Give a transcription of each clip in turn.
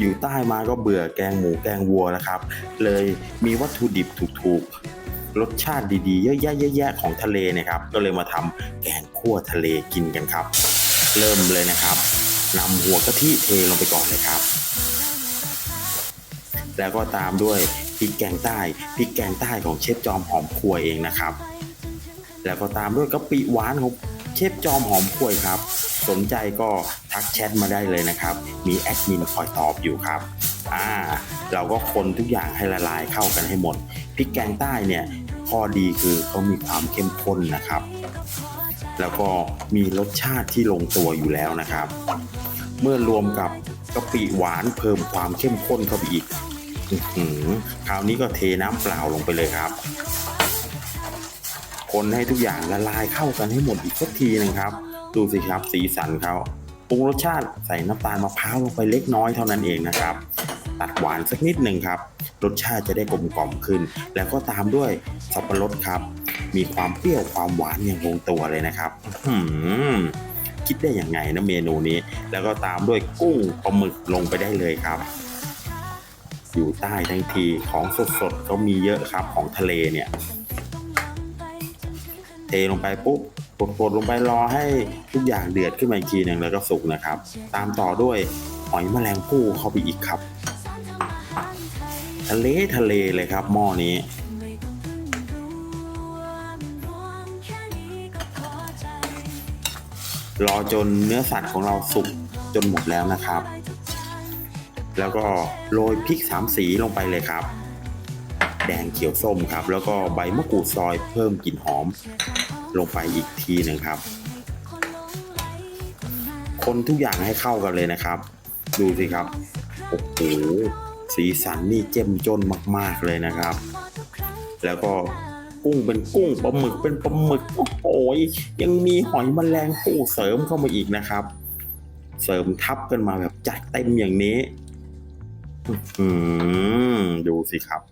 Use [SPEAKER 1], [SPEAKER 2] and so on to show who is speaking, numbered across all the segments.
[SPEAKER 1] อยู่ใต้มาก็เบื่อแกงหมูแกงวัวแล้วครับ เลยมีวัตถุดิบถูกๆ รสชาติดีๆ เยอะแยะเยอะแยะของทะเลเนะครับ ก็เลยมาทำแกงคั่วทะเลกินกันครับ เริ่มเลยนะครับนำหัวกะทิเทลงไปก่อนเลยครับ แล้วก็ตามด้วยพริกแกงใต้พริกแกงใต้ของเชฟจอมหอมครัวเองนะครับ แล้วก็ตามด้วยกะปิหวานของเชฟจอมหอมครัวครับ สนใจก็ทักแชทมาได้เลยนะครับ มีแอดมินคอยตอบอยู่ครับอ่าเราก็คนทุกอย่างให้ละลายเข้ากันให้หมดพริกแกงใต้เนี่ยข้อดีคือเขามีความเข้มข้นนะครับ แล้วก็มีรสชาติที่ลงตัวอยู่แล้วนะครับ เมื่อรวมกับกะปิหวานเพิ่มความเข้มข้นเข้าไปอีกคราวนี้ก็เทน้ำเปล่าลงไปเลยครับ คนให้ทุกอย่างละลายเข้ากันให้หมดอีกสักทีหนึงครับ ดูสิครับสีสันเขาปรุงรสชาติใส่น้ำตาลมะพร้าวลงไปเล็กน้อยเท่านั้นเองนะครับ ตัดหวานสักนิดหนึ่งครับ รสชาติจะได้กลมกล่อมขึ้น แล้วก็ตามด้วยสับปะรดครับ มีความเปรี้ยวความหวานอย่างลงตัวเลยนะครับหือคิดได้ยังไงนะเมนูนี้ แล้วก็ตามด้วยกุ้งปลาหมึกลงไปได้เลยครับ อยู่ใต้ทั้งทีของสดๆเขามีเยอะครับของทะเลเนี่ย เทลงไปปุ๊บ กดๆลงไปรอให้ทุกอย่างเดือดขึ้นมาอีกทีหนึ่งแล้วก็สุกนะครับ ตามต่อด้วยหอยแมลงภู่เข้าไปอีกครับทะเลทะเลเลยครับหม้อนี้รอจนเนื้อสัตว์ของเราสุกจนหมดแล้วนะครับ แล้วก็โรยพริกสามสีลงไปเลยครับ แดงเขียวส้มครับ แล้วก็ใบมะกรูดซอยเพิ่มกลิ่นหอม ลงไปอีกทีหนึ่งครับ คนทุกอย่างให้เข้ากันเลยนะครับ ดูสิครับโอ้โหสีสันนี่เจ้มจนมาก ๆเลยนะครับ แล้วก็กุ้งเป็นกุ้งปลาหมึกเป็นปลาหมึกโอ้โหยังมีหอยแมลงภู่เสริมเข้ามาอีกนะครับ เสริมทับกันมาแบบจัดเต็มอย่างนี้ อืมดูสิครับ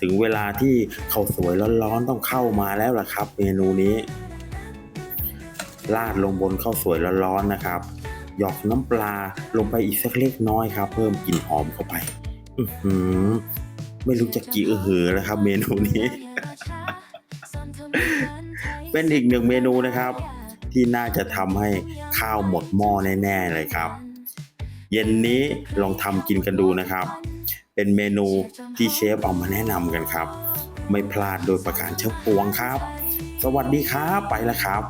[SPEAKER 1] ถึงเวลาที่ข้าวสวยร้อนๆต้องเข้ามาแล้วล่ะครับ เมนูนี้ราดลงบนข้าวสวยร้อนๆนะครับหยอกน้ำปลาลงไปอีกสักเล็กน้อยครับ เพิ่มกลิ่นหอมเข้าไป อือหือ ไม่รู้จะกี่เออหือแล้วครับ เมนูนี้ เป็นอีกหนึ่งเมนูนะครับ ที่น่าจะทำให้ข้าวหมดหม้อแน่ ๆ เลยครับ เย็นนี้ลองทำกินกันดูนะครับ เป็นเมนูที่เชฟเอามาแนะนำกันครับ ไม่พลาดโดยประการเช่าปวงครับ สวัสดีครับไปแล้วครับ